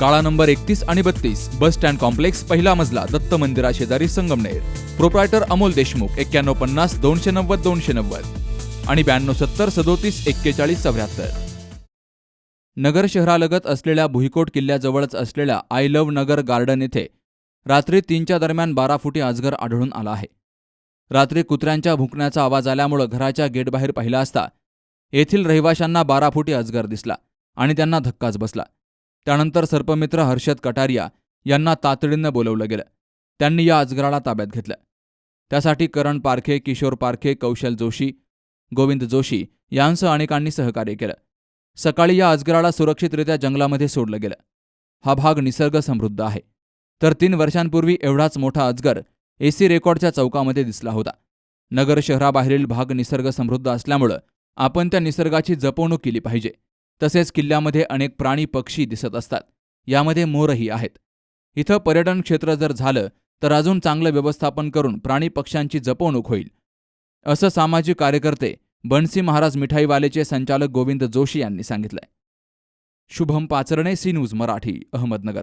काळा नंबर एकतीस आणि बत्तीस बस स्टँड कॉम्प्लेक्स पहिला मजला दत्त मंदिरा शेजारी संगमनेर. प्रोप्रायटर अमोल देशमुख एक्क्याण्णव पन्नास दोनशे नव्वद दोनशे नव्वद. आणि ब्याण्णव सत्तर सदोतीस एक्केचाळीस चौऱ्याहत्तर. नगर शहरालगत असलेल्या भुईकोट किल्ल्याजवळच असलेल्या आय लव्ह नगर गार्डन येथे रात्री तीनच्या दरम्यान बारा फुटी अजगर आढळून आला आहे. रात्री कुत्र्यांच्या भुंकण्याचा आवाज आल्यामुळं घराच्या गेटबाहेर पाहिला असता येथील रहिवाशांना बारा फुटी अजगर दिसला आणि त्यांना धक्काच बसला. त्यानंतर सर्पमित्र हर्षद कटारिया यांना तातडीनं बोलवलं गेलं. त्यांनी या अजगराला ताब्यात घेतलं. त्यासाठी करण पारखे किशोर पारखे कौशल जोशी गोविंद जोशी यांसह अनेकांनी सहकार्य केलं. सकाळी या अजगराला सुरक्षितरित्या जंगलामध्ये सोडलं गेलं. हा भाग निसर्ग समृद्ध आहे. तर तीन वर्षांपूर्वी एवढाच मोठा अजगर एसी रेकॉर्डच्या चौकामध्ये दिसला होता. नगर शहराबाहेरील भाग निसर्ग समृद्ध असल्यामुळं आपण त्या निसर्गाची जपवणूक केली पाहिजे. तसेच किल्ल्यामध्ये अनेक प्राणी पक्षी दिसत असतात. यामध्ये मोरही आहेत. इथं पर्यटन क्षेत्र जर झालं तर अजून चांगलं व्यवस्थापन करून प्राणी पक्ष्यांची जपवणूक होईल. असं सामाजिक कार्यकर्ते बनसी महाराज मिठाईवालेचे संचालक गोविंद जोशी यांनी सांगितलंय. Shubham Pacharne C news Marathi Ahmednagar.